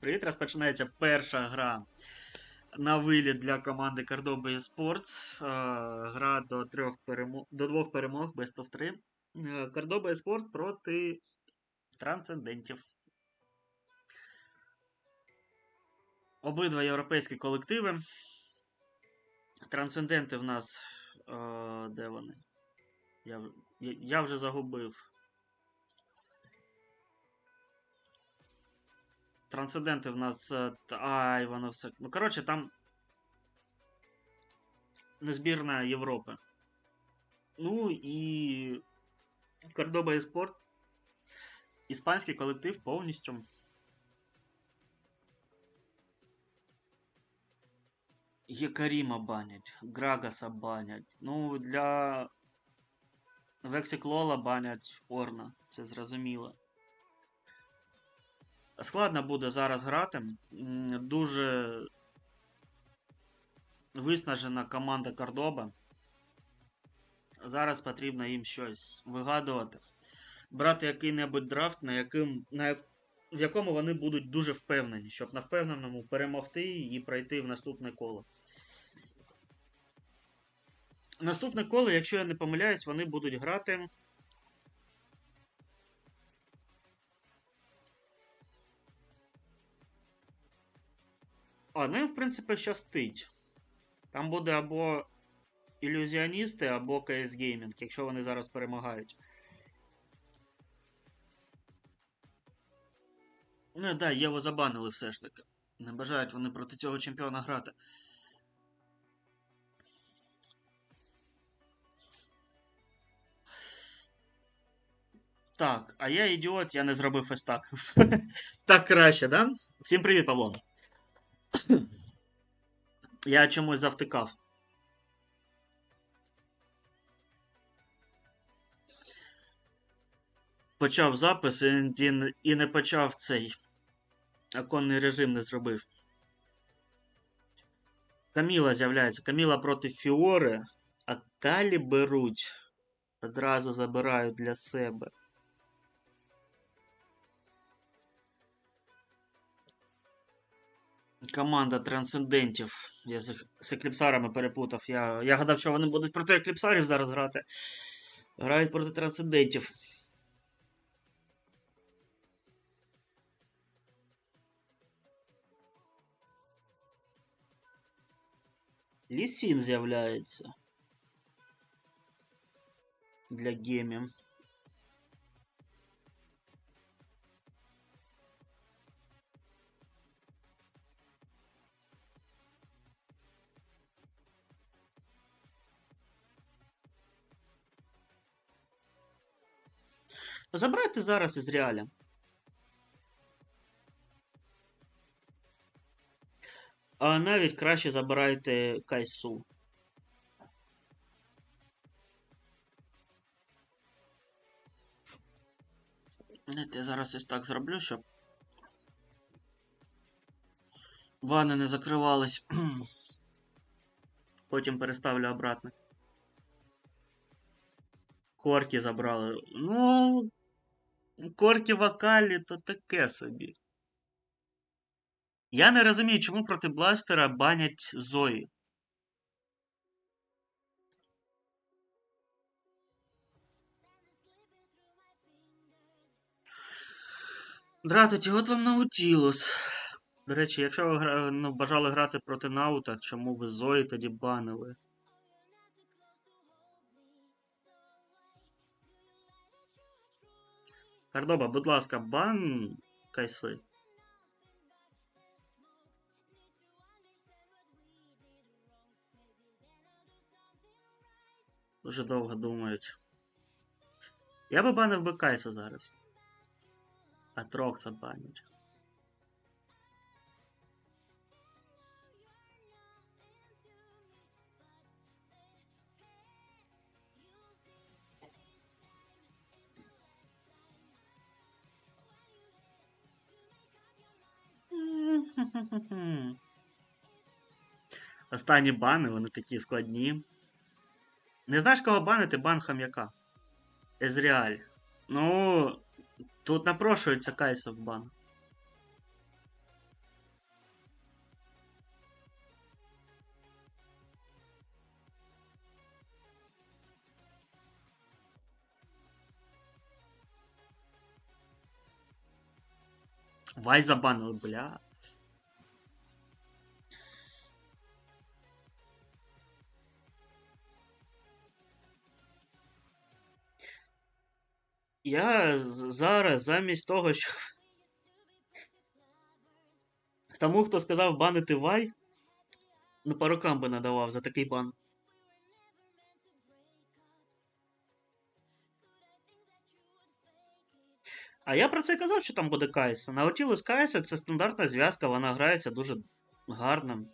Привіт, розпочинається перша гра на виліт для команди Cordoba Esports. Е, Гра до, трьох перемог, до двох перемог, Best of 3. Cordoba Esports проти трансцендентів. Обидва європейські колективи. Трансценденти в нас. е, Де вони? Я, я вже загубив. Трансценденти в нас. е, т- Ай, воно все. Ну, коротше, там. Не збірна Європи. Ну і. Cordoba Esports. Іспанський колектив повністю. Єкаріма банять, Грагаса банять. Ну, для Вексіклола банять Орна, це зрозуміло. Складно буде зараз грати. Дуже виснажена команда Кордоба. Зараз потрібно їм щось вигадувати. Брати який-небудь драфт, на яким, на, в якому вони будуть дуже впевнені, щоб на впевненому перемогти і пройти в наступне коло. Наступне коло, якщо я не помиляюсь, вони будуть грати. А, ну в принципі, щастить. Там буде або ілюзіоністи, або CS Gaming, якщо вони зараз перемагають. Ну, да, Єву забанили все ж таки. Не бажають вони проти цього чемпіона грати. Так, а я ідіот, я не зробив ось так. так краще, да? Всім привіт, Павло. Я чомусь завтикав. Почав запис і, і, не почав цей оконний режим не зробив. Каміла з'являється. Каміла проти Фіори, а Калі беруть. Одразу забирають для себе. Команда трансцендентів. Я з, з екліпсарами перепутав. Я, я гадав, що вони будуть проти екліпсарів зараз грати. Грають проти трансцендентів. Лісін з'являється. Для гемі. Забрати зараз із реаля. А навіть краще забирайте Кайсу. Знаєте, Я зараз ось так зроблю, щоб вани не закривались. Потім переставлю обратно. Корки забрали. Ну. Корки вокалі то таке собі. Я не розумію, чому проти бластера банять Зої. Дратоті, от вам Наутілус. До речі, якщо ви ну, бажали грати проти Наута, чому ви Зої тоді банили? Кардоба, будь ласка, бан Кайси. Дуже довго думають. Я би банив би Кайса зараз. А Трокса банять. Останні бани, вони такі складні. Не знаєш, кого банити бан хам'яка. Езріаль. Ну, тут напрошується Кайса в бан. Вай забанили, бля. Я зараз замість того, що. Тому, хто сказав банити Вай, ну по рукам би надавав за такий бан. А я про це казав, що там буде Кайса. Наутілус Кайса це стандартна зв'язка, вона грається дуже гарно.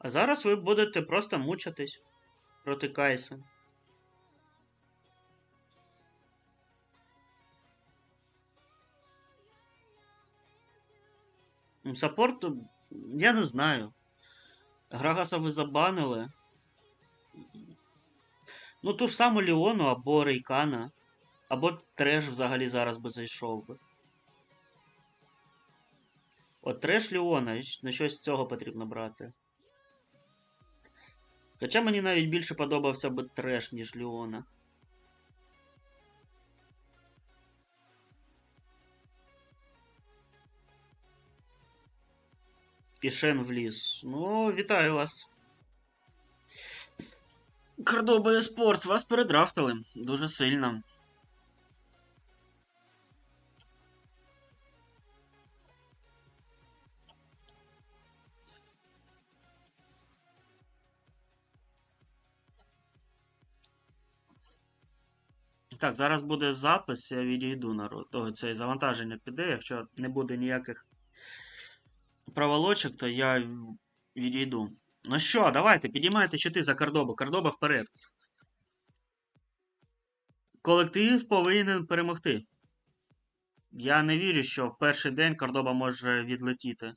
А зараз ви будете просто мучитись проти Кайса. Ну, Саппорт, я не знаю. Грагаса ви забанили. Ну, ту ж саму Ліону або Рейкана. Або Треш взагалі зараз би зайшов би. От Треш Ліона, на щось з цього потрібно брати. Хоча мені навіть більше подобався би Треш, ніж Ліона. Пішен в ліс. Ну, вітаю вас. Кордоба Еспортс, вас передрафтили. Дуже сильно. Так, зараз буде запис, я відійду народ. О, це завантаження піде. Якщо не буде ніяких проволочок, то я відійду. Ну що, давайте, підіймайте щити за Кордобу. Кордоба вперед. Колектив повинен перемогти. Я не вірю, що в перший день Кордоба може відлетіти.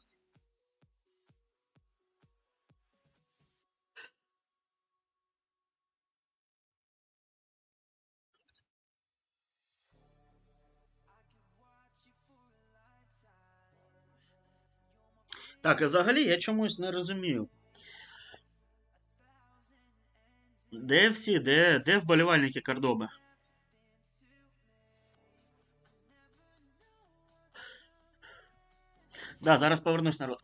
Так, а взагалі я чомусь не розумію. Де всі? Де, де вболівальники Кордоби? Да, зараз повернусь народ.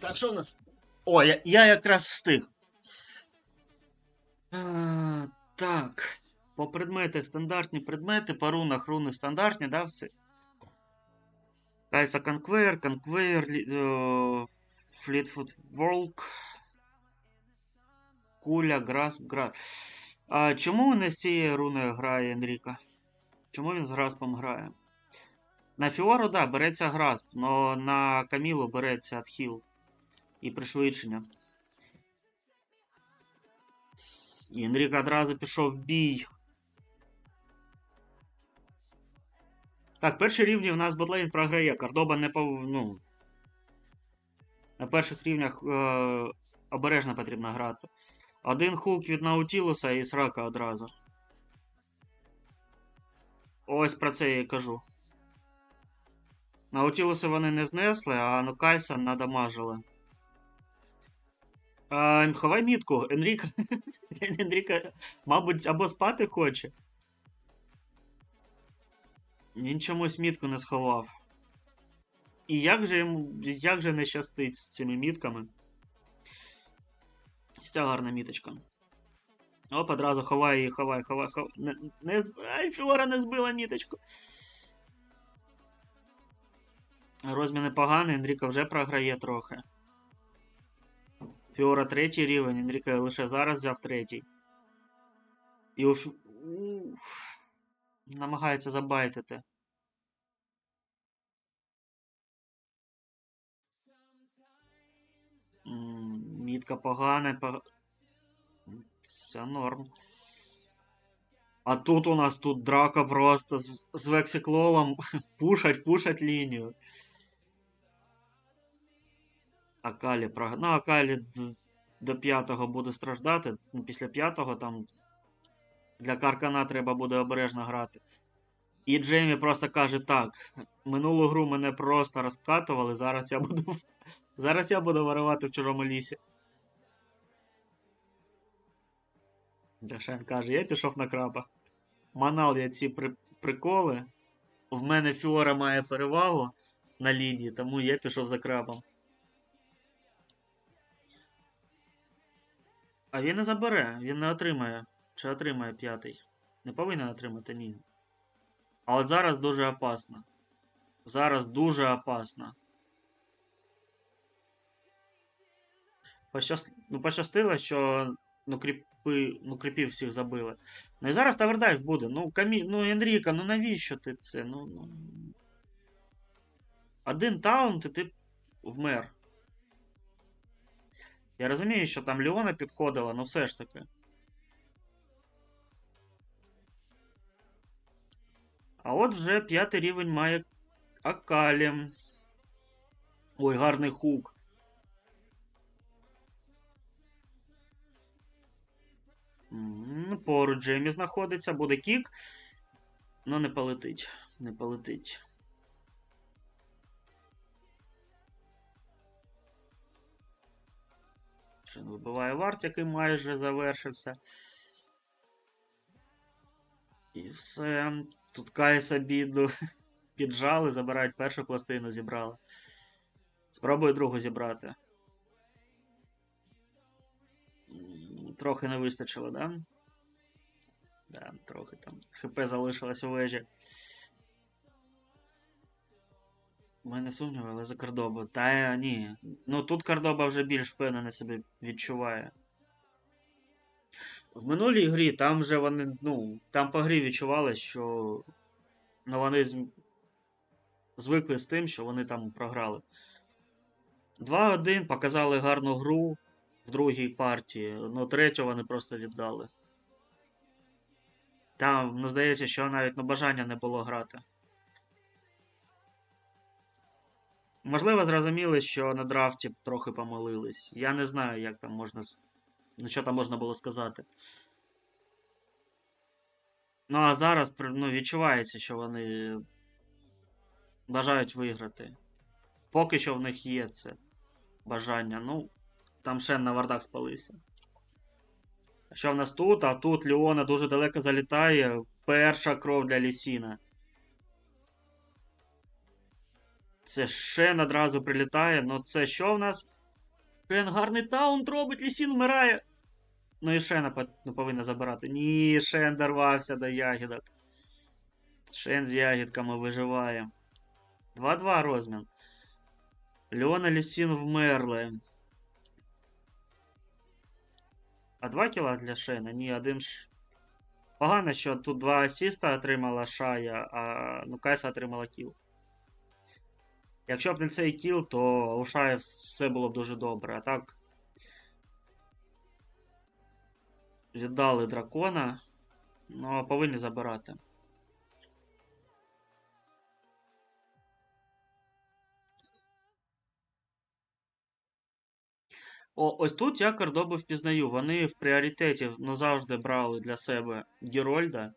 Так, що в нас? О, я, я якраз встиг. А, так. По предметах стандартні предмети, по рунах руни стандартні, да, все? Кайса Конквер, Конквер, Флітфуд Волк. Куля, Грасп, Град. А чому не з цією руною грає Енріка? Чому він з Граспом грає? На Фіору, да, береться Грасп, но на Камілу береться Атхіл і пришвидшення. І Енрік одразу пішов в бій. Так, перші рівні в нас ботлейн програє. Кордоба не пов... ну, На перших рівнях е... обережно потрібно грати. Один хук від Наутілуса і срака одразу. Ось про це я і кажу. Наутілуса вони не знесли, а Нукайса надамажили. А, ховай мітку, Енріка. Енріка, мабуть, або спати хоче. Він чомусь мітку не сховав. І як же йому як же не щастить з цими мітками? Ця гарна міточка. Оп, одразу ховай її, ховай, ховай, ховай. Не, не, Ай, Фіора не збила міточку. Розміни поганий, Енріка вже програє трохи. Фіора третій рівень, Енріка лише зараз взяв третій. І у... Фі- Уф. намагається забайтити. Мітка погана, пог... Це норм. А тут у нас тут драка просто з, з Вексіклолом пушать, пушать лінію. Акалі прог... Ну, Акалі до п'ятого буде страждати. Ну, після п'ятого там для Каркана треба буде обережно грати. І Джеймі просто каже: так, минулу гру мене просто розкатували, зараз я буду. Зараз я буду варувати в чужому лісі. Дашен каже, я пішов на краба. Манал я ці при... приколи. В мене Фіора має перевагу на лінії, тому я пішов за крабом. А він не забере, він не отримає. Чи отримає п'ятий? Не повинен отримати, ні. А от зараз дуже опасно. Зараз дуже опасно. Пощас... Ну, пощастило, що ну, кріпи... ну, кріпів всіх забили. Ну і зараз тавердайв буде. Ну, Камі... ну Енріка, ну навіщо ти це? Ну, ну... Один таунт і ти вмер. Я розумію, що там Леона підходила, ну все ж таки. А от вже п'ятий рівень має Акалі. Ой, гарний хук. Поруч Джеймі знаходиться, буде кік. Ну, не полетить. Не полетить. Шин вибиває варт, який майже завершився. І все. Тут Кайса біду піджали, забирають першу пластину, зібрали. Спробую другу зібрати. Трохи не вистачило, да? Да, трохи там. ХП залишилось у вежі. У мене сумніви, але за Кордобу. Та ні. Ну тут Кордоба вже більш впевнено себе відчуває. В минулій грі там вже вони, ну, там по грі відчували, що ну, вони з... звикли з тим, що вони там програли. 2-1 показали гарну гру в другій партії, ну третю вони просто віддали. Там, ну, здається, що навіть на бажання не було грати. Можливо, зрозуміли, що на драфті трохи помилились. Я не знаю, як там можна. Ну, що там можна було сказати. Ну, а зараз ну, відчувається, що вони бажають виграти. Поки що в них є це бажання. Ну, там ще на вардах спалився. Що в нас тут? А тут Леона дуже далеко залітає. Перша кров для Лісіна. Це Шен одразу прилітає. Ну це що в нас? Шен гарний таунт робить, Лісін вмирає. Ну і Шена ну, повинна забирати. Ні, Шен дорвався до ягідок. Шен з ягідками виживає. 2-2 розмін. Леона Лісін вмерли. А 2 кіла для Шена? Ні, один ш. Погано, що тут два асіста отримала Шая, а ну Кайса отримала кіл. Якщо б не цей кіл, то у Шая все було б дуже добре. А так. Віддали дракона. Ну, повинні забирати. О, ось тут я Кордоби впізнаю. Вони в пріоритеті ну, завжди брали для себе Герольда.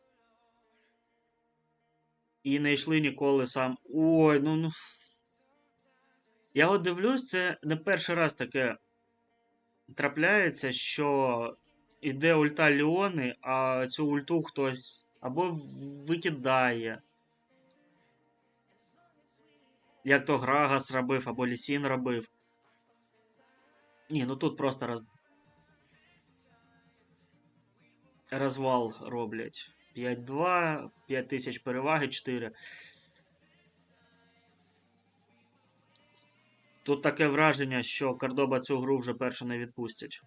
І не йшли ніколи сам. Ой, ну ну. Я от дивлюсь, це не перший раз таке трапляється, що іде ульта Леони, а цю ульту хтось або викидає. Як то Грагас робив, або Лісін робив. Ні, ну тут просто роз... розвал роблять. 5-2, 5000 переваги, 4. Тут таке враження, що Кордоба цю гру вже першу не відпустять.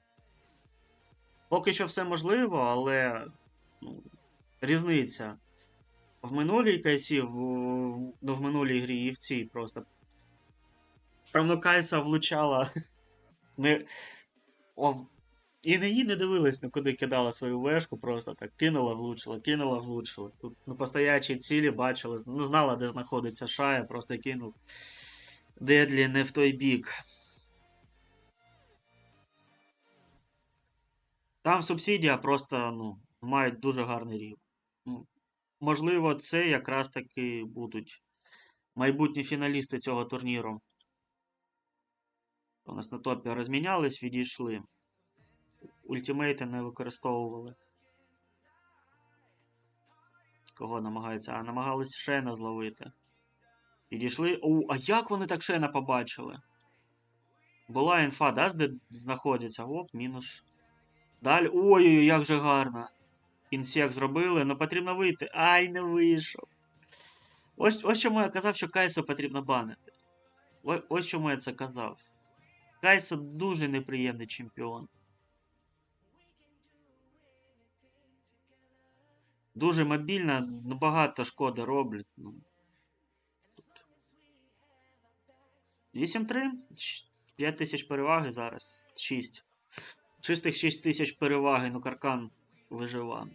Поки що все можливо, але ну, різниця. В минулій Кайсі, в, ну, в минулій грі і в цій просто. Там ну, Кайса влучала. Не... О, і на її не дивилась, ну куди кидала свою вешку, просто так кинула, влучила, кинула, влучила. Тут ну, по цілі бачили, ну знала, де знаходиться шая, просто кинув. Дедлі не в той бік. Там субсидія просто ну, мають дуже гарний. Ну, можливо, це якраз таки будуть майбутні фіналісти цього турніру. У нас на топі розмінялись, відійшли. Ультимейти не використовували. Кого намагаються? А, намагались Шена зловити. Підійшли. О, а як вони так Шена побачили? Була інфа, да, де знаходяться? Оп, мінус. Далі. Ой-ой-ой, як же гарно. Інсек зробили, але потрібно вийти. Ай, не вийшов. Ось ось чому я казав, що Кайсу потрібно банити. Ось, ось чому я це казав. Кайса дуже неприємний чемпіон. Дуже мобільна, ну, багато шкоди роблять. Ну. 8-3. 5 тисяч переваги зараз. 6. Чистих 6 тисяч переваги, ну каркан виживав.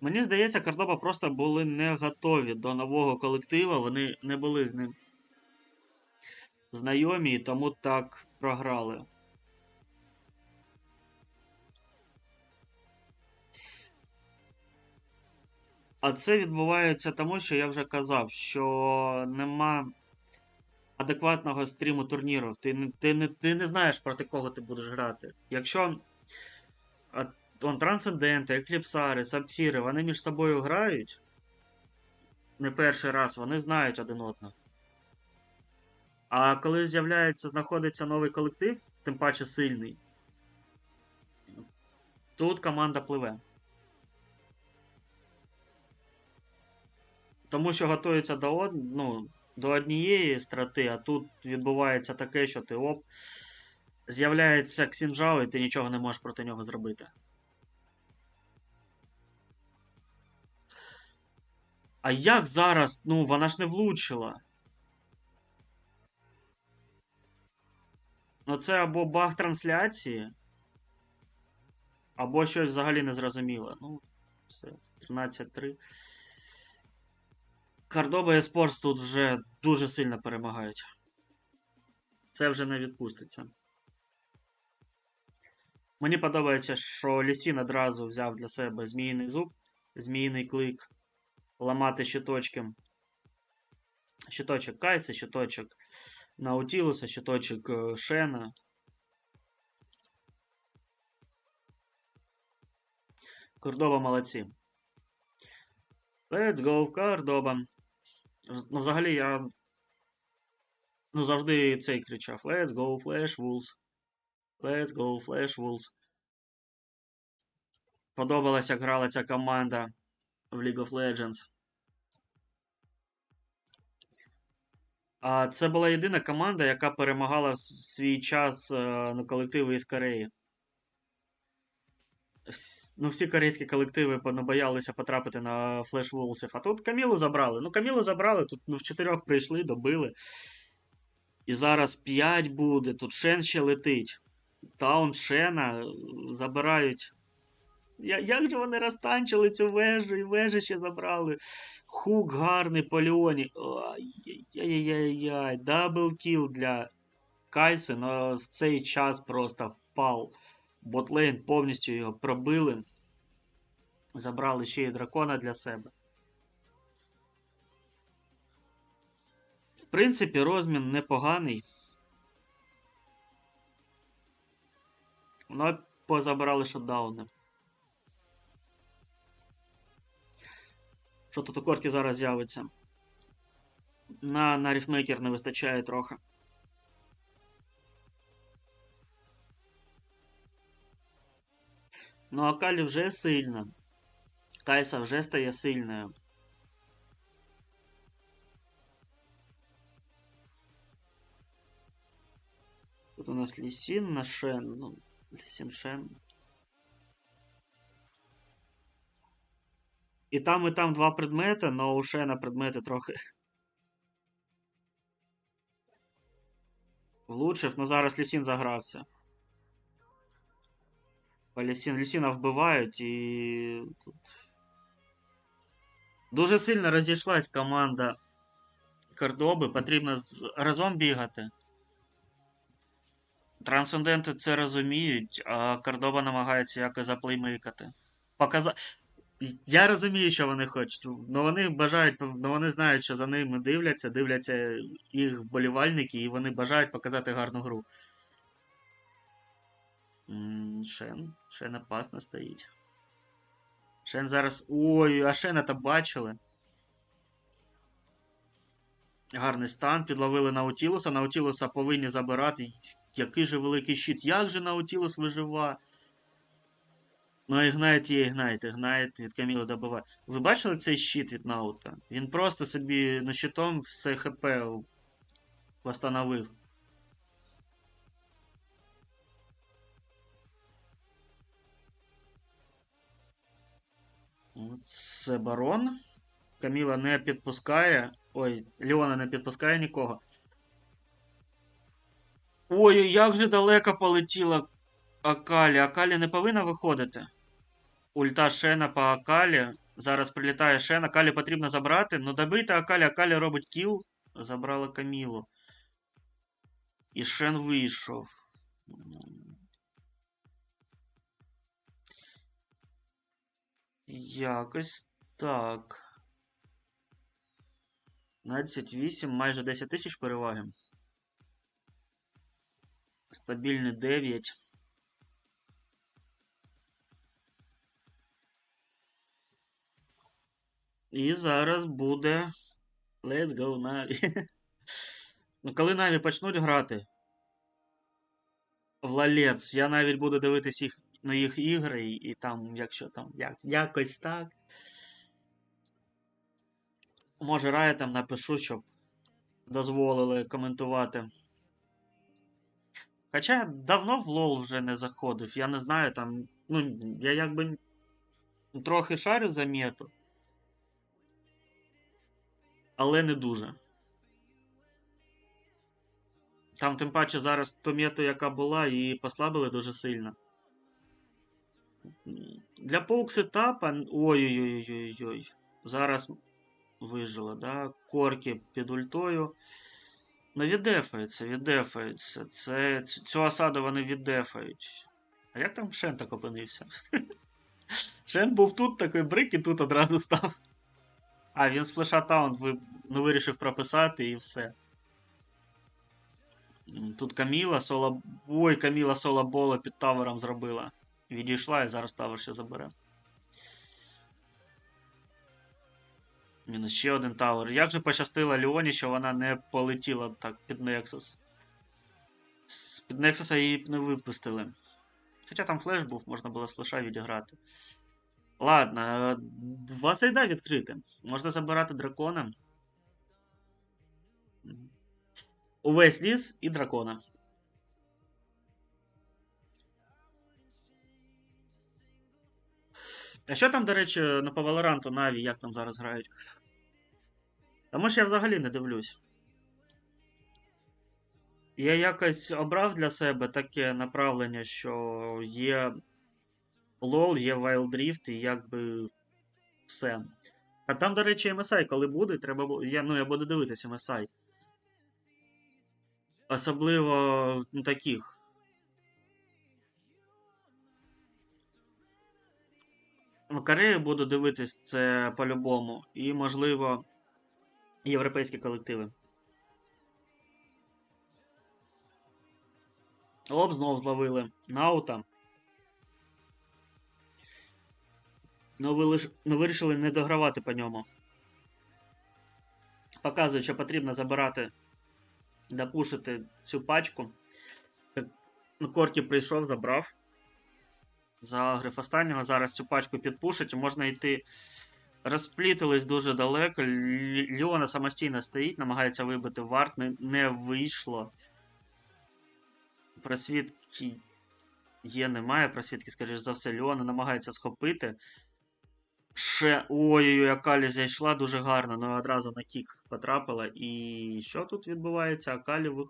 Мені здається, Кордоба просто були не готові до нового колектива, вони не були з ним знайомі і тому так програли. А це відбувається тому, що я вже казав, що нема адекватного стріму турніру. Ти, не- ти, не, ти не знаєш, проти кого ти будеш грати. Якщо он, трансценденти, екліпсари, сапфіри, вони між собою грають не перший раз, вони знають один одного. А коли з'являється, знаходиться новий колектив, тим паче сильний, тут команда пливе. Тому що готується до, ну, до однієї страти, а тут відбувається таке, що ти оп. З'являється Ксінжао, і ти нічого не можеш проти нього зробити. А як зараз? Ну, вона ж не влучила. Ну, це або баг трансляції, або щось взагалі не зрозуміло. Ну, все, 13-3. Кордоба і Спортс тут вже дуже сильно перемагають. Це вже не відпуститься. Мені подобається, що Лісін одразу взяв для себе зміїний зуб, зміїний клик, ламати щиточки. Щиточок Кайса, щиточок Наутілуса, щиточок е, Шена. Кордоба молодці. Let's go, Кордоба. Ну, взагалі, я. Ну, завжди цей кричав: Let's go, Flash Wolves. Let's go, Flash Wolves. Подобалася, грала ця команда в League of Legends. А це була єдина команда, яка перемагала в свій час е, на колективи із Кореї. Ну, всі корейські колективи понабоялися потрапити на Flash Wolves. А тут Камілу забрали. Ну, Камілу забрали, тут ну, в чотирьох прийшли, добили. І зараз 5 буде, тут Шен ще летить. Таун Шена е, забирають. Я, як же вони розтанчили цю вежу, і вежу ще забрали. Хук гарний по Леоні. Даблкіл для Кайси, але в цей час просто впав. Ботлейн повністю його пробили. Забрали ще й дракона для себе. В принципі, розмін непоганий. Ну, позабирали шотдауни. Що тут у корті зараз з'явиться? На, на ріфмейкер не вистачає трохи. Ну Акалі вже сильна. Кайса вже стає сильною. Тут у нас Лісін на Шен. Ну, Лісін Шен. І там, і там два предмети, но у Шена предмети трохи. Влучив, но зараз Лісін загрався. По Лісін, Лісіна вбивають і тут. Дуже сильно розійшлась команда Кордоби. Потрібно разом бігати. Трансценденти це розуміють, а Кордоба намагається якось заплеймейкати. Показа... Я розумію, що вони хочуть. але вони бажають, ну вони знають, що за ними дивляться, дивляться їх вболівальники, і вони бажають показати гарну гру. Шен. Шен опасно стоїть. Шен зараз. Ой, а Шена то бачили. Гарний стан. Підловили Наутілуса. Наутілуса повинні забирати. Який же великий щит. Як же Наутілус вижива? Ну, Ігнайт є Ігнайт. Ігнайт від Каміли добиває. Ви бачили цей щит від Наута? Він просто собі ну, щитом все ХП восстановив. Це барон. Каміла не підпускає. Ой, Леона не підпускає нікого. Ой, як же далеко полетіла Акалі. Акалі не повинна виходити. Ульта Шена по Акалі. Зараз прилітає Шен. Акалі потрібно забрати. Ну добити Акалі. Акалі робить кіл. Забрала Камілу. І Шен вийшов. Якось так. 28, майже 10 тисяч переваги. Стабільний 9. І зараз буде. Let's go Na'Vi. ну, коли Na'Vi почнуть грати в лалець, я навіть буду дивитись їх на їх ігри, і, там, якщо там як, якось так. Може, Райтам напишу, щоб дозволили коментувати. Хоча давно в лол вже не заходив. Я не знаю там. Ну, я якби трохи шарю за мету. Але не дуже. Там, тим паче, зараз ту мету, яка була, її послабили дуже сильно. Для поуксетапа. Ой-ой-ой-ой-ой. Зараз вижила, да? Корки під ультою. Ну, віддефаються, віддефаються. Це, цю осаду вони віддефають. А як там Шен так опинився? Шен був тут такий брик і тут одразу став. А, він з флеша таун ви, ну, вирішив прописати і все. Тут Каміла соло. Ой, Каміла соло боло під тавером зробила. Відійшла і зараз тавер ще забере. Мінус ще один тавер. Як же пощастило Леоні, що вона не полетіла так під Nexus. З під Nexus її б не випустили. Хоча там флеш був, можна було з флеша відіграти. Ладно, два сайда відкрити. Можна забирати дракона. Увесь ліс і дракона. А що там, до речі, ну, по Valorant Наві, як там зараз грають? Тому що я взагалі не дивлюсь. Я якось обрав для себе таке направлення, що є LOL, є Wild Rift і якби все. А там, до речі, MSI, коли буде, треба я, ну, я буду дивитися MSI. Особливо ну, таких. Ну, Корею буду дивитись це по-любому. І, можливо, європейські колективи. Оп, знов зловили. Наута. Ну, ви лиш... ну, вирішили не догравати по ньому. Показують, що потрібно забирати, допушити цю пачку. Так, Ну, Корті прийшов, забрав. Загрив останнього. Зараз цю пачку підпушить і можна йти. Розплітились дуже далеко. Л- Льона самостійно стоїть, намагається вибити варт, не, не вийшло. Просвітки є, немає. Просвітки, скоріш за все, Леона намагається схопити. Ще. Ой-ой-ой, Акалі зайшла дуже гарно, але одразу на кік потрапила. І що тут відбувається? Акалі ви...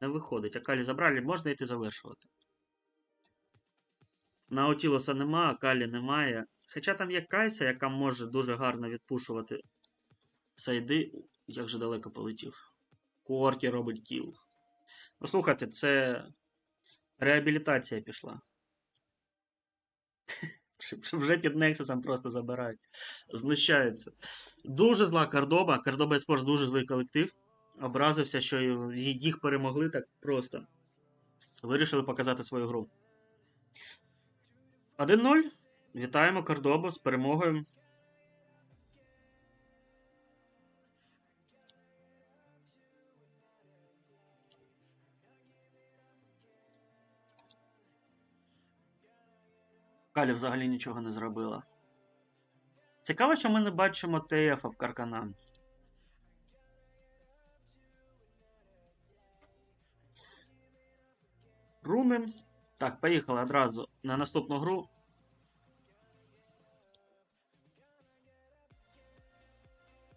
не виходить. Акалі забрали, можна йти завершувати. Наутілоса нема, Акалі немає. Хоча там є Кайса, яка може дуже гарно відпушувати сайди. Як же далеко полетів. Корті робить кіл. Ну, слухайте, це реабілітація пішла. Вже під Нексусом просто забирають. Знущаються. Дуже зла Кардоба. Кардоба Еспорт дуже злий колектив. Образився, що їх перемогли так просто. Вирішили показати свою гру. 1-0. Вітаємо Кардобу з перемогою. Калі взагалі нічого не зробила. Цікаво, що ми не бачимо ТФ в Каркана. Руни. Так, поїхали одразу на наступну гру.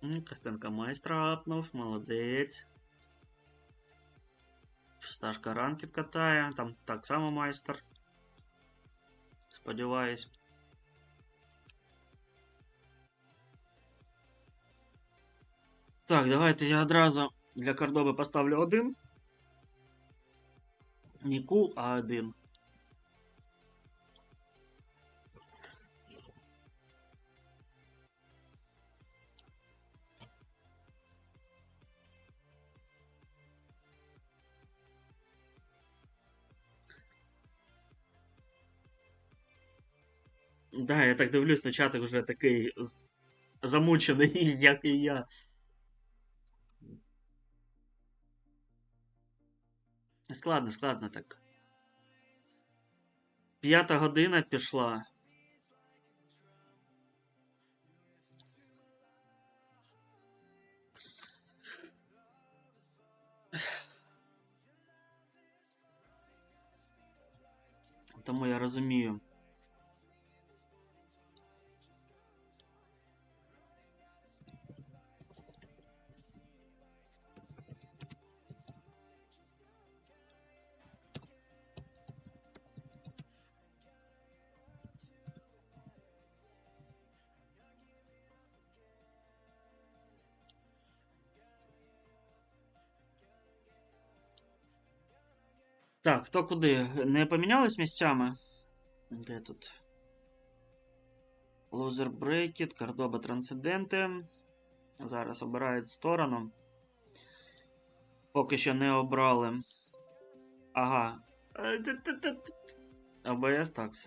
М, Костенко майстра апнув, молодець. Сташка ранкет катає, там так само майстер. Сподіваюсь. Так, давайте я одразу для Кордоби поставлю один. Не кул, а один. Да, я так дивлюсь, на чатик вже такий замучений, як і я. Складно, складно так. П'ята година пішла. Тому я розумію. Так, хто куди? Не помінялись місцями? Де тут? Лузер брекет, кардоба Трансценденти. Зараз обирають сторону. Поки що не обрали. Ага. ОБС, так, все.